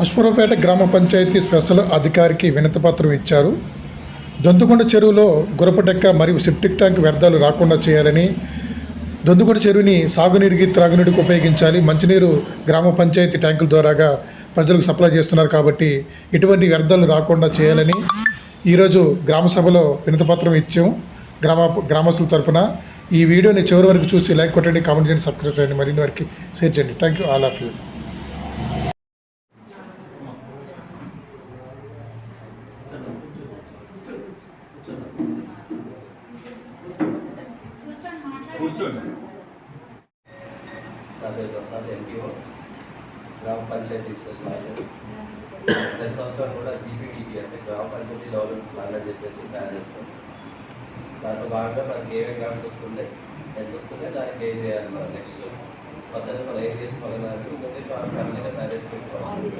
అశ్వరపేట గ్రామ పంచాయతీ స్పెషల్ అధికారికి వినతిపత్రం ఇచ్చారు. దొంతుకొండ చెరువులో గురపటెక్క మరియు సెప్టిక్ ట్యాంక్ వ్యర్థాలు రాకుండా చేయాలని దొంతుకొండ చెరువుని సాగునీరుకి త్రాగునీటికి ఉపయోగించాలి. మంచినీరు గ్రామ పంచాయతీ ట్యాంకుల ద్వారాగా ప్రజలకు సప్లై చేస్తున్నారు కాబట్టి ఎటువంటి వ్యర్థాలు రాకుండా చేయాలని ఈరోజు గ్రామ సభలో వినతిపత్రం ఇచ్చాం. గ్రామ గ్రామస్తుల తరపున ఈ వీడియోని చివరి వరకు చూసి లైక్ కొట్టండి కామెంట్ చేయండి సబ్స్క్రైబ్ చేయండి. మరిన్ని వారికి షేర్ చేయండి. Thank you all of you. కూర్చోండి నా పేరు ప్రసాద్ ఎంపీఓ గ్రామ పంచాయతీ స్పెషల్ ఆఫీసర్ ప్రతి సంవత్సరం కూడా జీపీడీపీ అంటే గ్రామ పంచాయతీ డెవలప్మెంట్ ప్లాన్ అని చెప్పేసి తయారు చేస్తాం దాంట్లో భాగంగా మనకి ఏమేమి గ్రామ్స్ వస్తుండే ఎంత వస్తుండే దానికి ఏం చేయాలి మనం నెక్స్ట్ పద్ధతి మనం ఏం చేసుకోవాలని ఇంకొకటి మనం కన్నీగా తయారు చేసి పెట్టుకోవాలి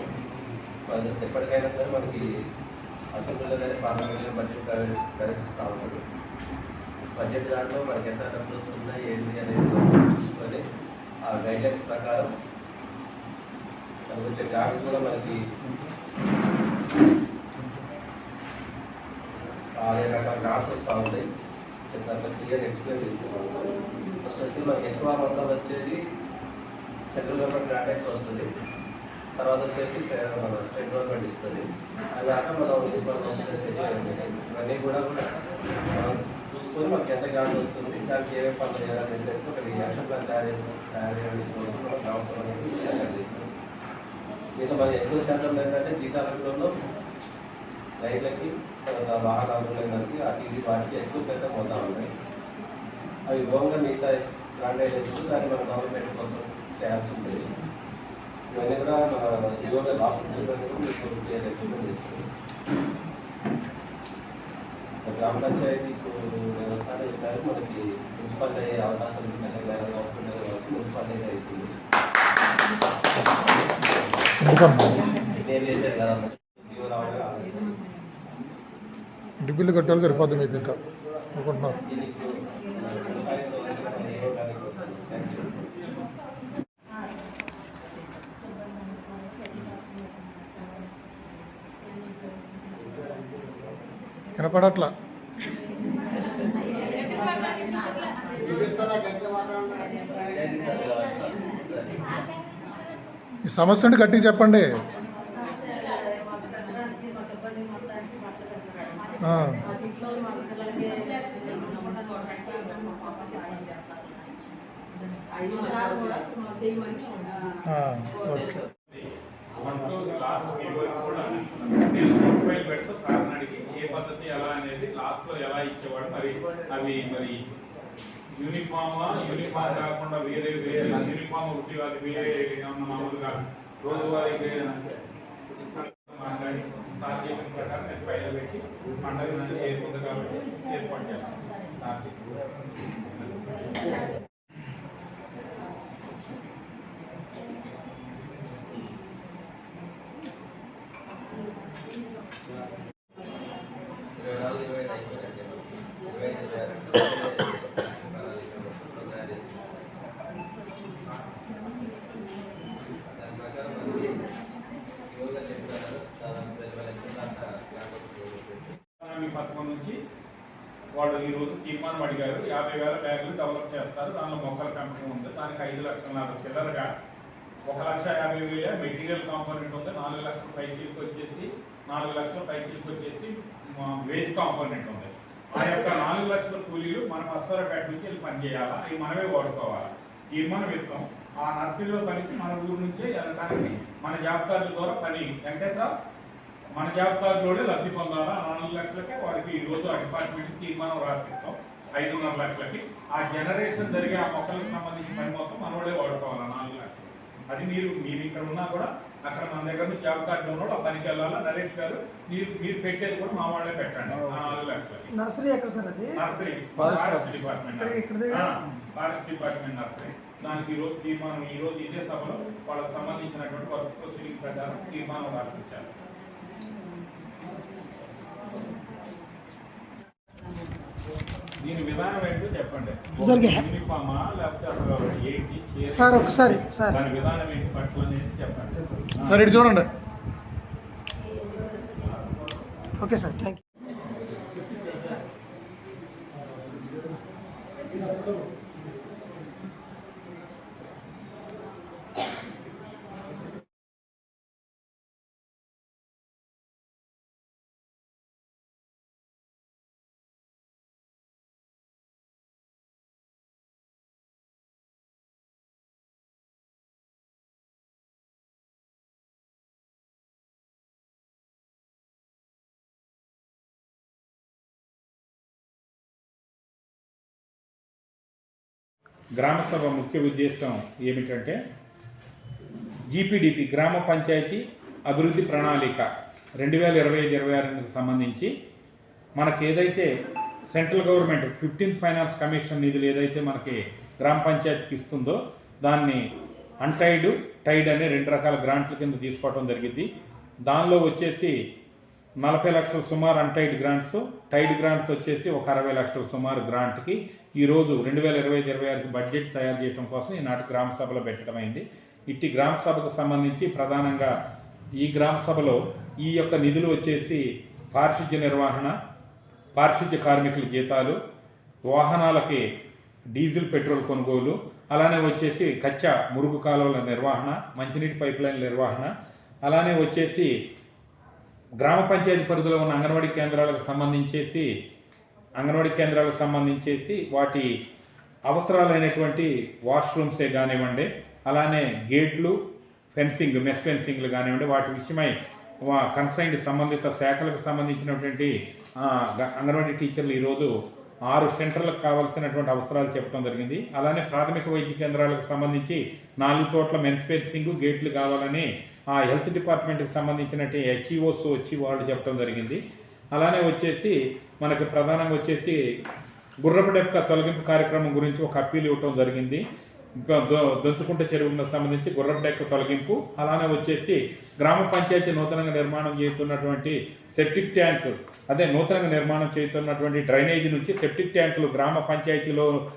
మనం ఎప్పటికైనా సరే మనకి అసెంబ్లీలో కానీ పార్లమెంట్లో బడ్జెట్ ప్రవేశ ప్రవేశిస్తూ ఉంటాడు బడ్జెట్ దాంట్లో మనకి ఎంత డబ్బులు వస్తున్నాయి ఏంటి అనేది చూసుకొని ఆ గైడ్లైన్స్ ప్రకారం మనకు వచ్చే గ్రామ్స్ కూడా మనకి అదే రకాల గ్రామ్స్ వస్తూ ఉంటాయి. దాంట్లో క్లియర్ ఎక్స్ప్లెయిన్ చేసుకుంటాం ఫస్ట్ వచ్చి మనకి ఎక్కువ మొత్తం వచ్చేది సెంట్రల్ గవర్నమెంట్ గ్రాంటెక్స్ వస్తుంది. తర్వాత వచ్చేసి స్టేట్ గవర్నమెంట్ ఇస్తుంది. అలాగా మనం ఇవన్నీ కూడా చూసుకొని మనకి ఎంత గ్రాంట్ వస్తుంది దానికి ఏమేమి పనులు చేయాలని చెప్పేసి ఒక యాక్షన్ ప్లాన్ తయారు చేస్తాం తయారు చేయడం కోసం మనం గ్రామం అనేది తయారు చేస్తాం దీంట్లో మన ఎక్కువ శాతం ఏంటంటే జీతాలలో రైతులకి తర్వాత వాహనాలకి ఆ టీవీ వాటికి ఎక్కువ పెద్ద పోతా ఉన్నాయి అవి గోంగా మిగతా గ్రాండ్ అయితే దాన్ని మన గవర్నమెంట్ కోసం చేయాల్సి ఉంటుంది ఇవన్నీ కూడా మన యువత లాస్ట్ గ్రామ పంచాయతీకు వ్యవస్థ మనకి మున్సిపాలిటీ అయ్యే అవకాశం ఉంటుంది మున్సిపాలిటీ అవుతుంది నేను చేశాను కదా ఇంటి బిల్లు కట్టాలి సరిపోద్ది మీకు ఇంకా. అనుకుంటున్నారు. వినపడట్లా? ఈ సమస్య ఉంటే గట్టిగా చెప్పండి. ఓకే. ఏ పద్ధతి ఎలా అనేది లాస్ట్లో ఎలా ఇచ్చేవాడు మరి అవి మరి యూనిఫామ్ యూనిఫామ్. కాకుండా వేరే వేరే యూనిఫామ్ ఒకటి అది వేరే ఏమన్నా మామూలుగా? రోజువారీ మాట్లాడి చెప్పిన ప్రకారం నేను పైన పెట్టి పండగ నుంచి ఏర్పడుతుంది కాబట్టి ఏర్పాటు చేస్తాను ఇరవై నాలుగు ఇరవై ఐదు అయిపోయినట్టే ఇరవై ఐదు ఇరవై ఆరు తయారు చేస్తాం దాని ప్రకారం మనకి యోగా చెప్తారు దాదాపు ఇరవై లక్షల దాకా గ్రాంట్ వస్తుంది ఎకానమీ పథకం నుంచి వాళ్ళు ఈరోజు తీర్మానం అడిగారు. యాభై వేల బ్యాగులు డెవలప్ చేస్తారు. దానిలో మొక్కల పెంపకం ఉంది. దానికి ఐదు లక్షల చిల్లరగా ఒక లక్ష యాభై వేల మెటీరియల్ కాంపోనెంట్ ఉంది. నాలుగు లక్షల పైచీలకు వచ్చేసి నాలుగు లక్షల పైచీలకు వచ్చేసి వేజ్ కాంపోనెంట్ ఉంది. ఆ యొక్క నాలుగు లక్షల కూలీలు మన పස්සరపేట నుంచి వెళ్ళి పని చేయాలా అవి మనమే వాడుకోవాలి? తీర్మానం ఇస్తాం. ఆ నర్సరీలో పనికి మన ఊరు నుంచే వెళ్ళడానికి మన జాబ్ ద్వారా పని. వెంకటేశ్వర మన జాబ్ కార్డులోనే లబ్ధి పొందాలా? ఆ నాలుగు లక్షలకే వారికి ఈ రోజు ఆ డిపార్ట్మెంట్ తీర్మానం రాసిస్తాం. ఐదున్నర లక్షలకి. ఆ జనరేషన్ జరిగే ఆ మొక్కలకు సంబంధించిన పని మొత్తం మనోడే వాడుకోవాలి నాలుగు లక్షలు? అది మీరు మీరు ఇక్కడ ఉన్నా కూడా అక్కడ మన దగ్గర నుంచి జాబ్ కార్డు ఉన్నాడు ఆ పనికి వెళ్ళాలా? నరేష్ గారు మీరు మీరు పెట్టేది కూడా మా వాళ్ళే పెట్టండి. నాలుగు లక్షలకి. నర్సరీ ఎక్కడ సార్ అది? Nursery. Forest department forest department nursery. దానికి ఈ రోజు తీర్మానం ఈ రోజు ఇదే సభలో వాళ్ళకి సంబంధించినటువంటి వర్క్ ప్రకారం తీర్మానం రాసిచ్చారు. దీని విధానం ఏంటో సార్ ఒకసారి సార్. సార్ ఇటు చూడండి. Okay sir. థ్యాంక్ యూ గ్రామసభ ముఖ్య ఉద్దేశం ఏమిటంటే జీపీడీపీ గ్రామ పంచాయతీ అభివృద్ధి ప్రణాళిక రెండు వేల ఇరవై ఐదు ఇరవై ఆరుకి సంబంధించి మనకి ఏదైతే central government fifteenth finance commission నిధులు ఏదైతే మనకి గ్రామ పంచాయతీకి ఇస్తుందో దాన్ని అన్టైడ్ టైడ్ అనే రెండు రకాల గ్రాంట్ల కింద తీసుకోవడం జరిగింది. దానిలో వచ్చేసి నలభై లక్షల సుమారు అన్టైడ్ గ్రాంట్స్ టైడ్ గ్రాంట్స్ వచ్చేసి ఒక అరవై లక్షల సుమారు గ్రాంట్కి ఈరోజు రెండు వేల ఇరవై ఐదు ఇరవై ఆరుకి బడ్జెట్ తయారు చేయడం కోసం ఈనాటి గ్రామ సభలో పెట్టడం అయింది. ఇట్టి గ్రామ సభకు సంబంధించి ప్రధానంగా ఈ గ్రామ సభలో ఈ యొక్క నిధులు వచ్చేసి పారిశుద్ధ్య నిర్వహణ పారిశుద్ధ్య కార్మికుల జీతాలు వాహనాలకి డీజిల్ పెట్రోల్ కొనుగోలు అలానే వచ్చేసి కచ్చా మురుగు కాలువల నిర్వహణ మంచినీటి పైప్లైన్ల నిర్వహణ అలానే వచ్చేసి గ్రామ పంచాయతీ పరిధిలో ఉన్న అంగన్వాడీ కేంద్రాలకు సంబంధించేసి అంగన్వాడీ కేంద్రాలకు సంబంధించేసి వాటి అవసరాలైనటువంటి వాష్రూమ్సే కానివ్వండి అలానే గేట్లు ఫెన్సింగ్ మెస్ ఫెన్సింగ్లు కానివ్వండి వాటి విషయమై కన్సైన్డ్ సంబంధిత శాఖలకు సంబంధించినటువంటి అంగన్వాడీ టీచర్లు ఈరోజు ఆరు సెంటర్లకు కావాల్సినటువంటి అవసరాలు చెప్పడం జరిగింది. అలానే ప్రాథమిక వైద్య కేంద్రాలకు సంబంధించి నాలుగు చోట్ల మెన్స్ ఫెన్సింగ్ గేట్లు కావాలని ఆ హెల్త్ డిపార్ట్మెంట్కి సంబంధించినట్టు హెచ్ఈఓస్ వచ్చి వాళ్ళు చెప్పడం జరిగింది. అలానే వచ్చేసి మనకి ప్రధానంగా వచ్చేసి గుర్రపు డెక్క తొలగింపు కార్యక్రమం గురించి ఒక అప్పీల్ ఇవ్వటం జరిగింది. దొంతుకుంట చెరువులకు సంబంధించి గుర్రపు డెక్క తొలగింపు అలానే వచ్చేసి గ్రామ పంచాయతీ నూతనంగా నిర్మాణం చేస్తున్నటువంటి సెప్టిక్ ట్యాంక్ అదే నూతనంగా నిర్మాణం చేస్తున్నటువంటి డ్రైనేజీ నుంచి సెప్టిక్ ట్యాంకులు గ్రామ పంచాయతీలో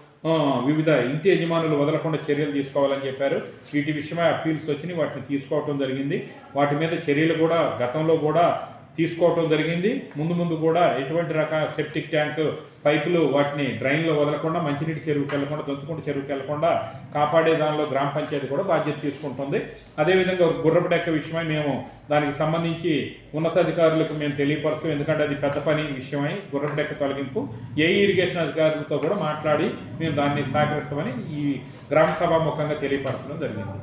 వివిధ ఇంటి యజమానులు వదలకుండా చర్యలు తీసుకోవాలని చెప్పారు. వీటి విషయమై అప్పీల్స్ వచ్చినాయి. వాటిని తీసుకోవటం జరిగింది. వాటి మీద చర్యలు కూడా గతంలో కూడా తీసుకోవటం జరిగింది. ముందు ముందు కూడా ఎటువంటి రకాల సెప్టిక్ ట్యాంక్ పైపులు వాటిని డ్రైన్లో వదలకుండా మంచినీటి చెరువుకి వెళ్ళకుండా దొంతుకుంట చెరువుకి వెళ్ళకుండా కాపాడే దానిలో గ్రామ పంచాయతీ కూడా బాధ్యత తీసుకుంటుంది. అదేవిధంగా గుర్రపు డెక్క విషయమై మేము దానికి సంబంధించి ఉన్నతాధికారులకు మేము తెలియపరుస్తాం. ఎందుకంటే అది పెద్ద పని విషయమై గుర్రపు డెక్క తొలగింపు ఏ ఇరిగేషన్ అధికారులతో కూడా మాట్లాడి మేము దాన్ని సహకరిస్తామని ఈ గ్రామ సభ ముఖంగా తెలియపరచడం జరిగింది.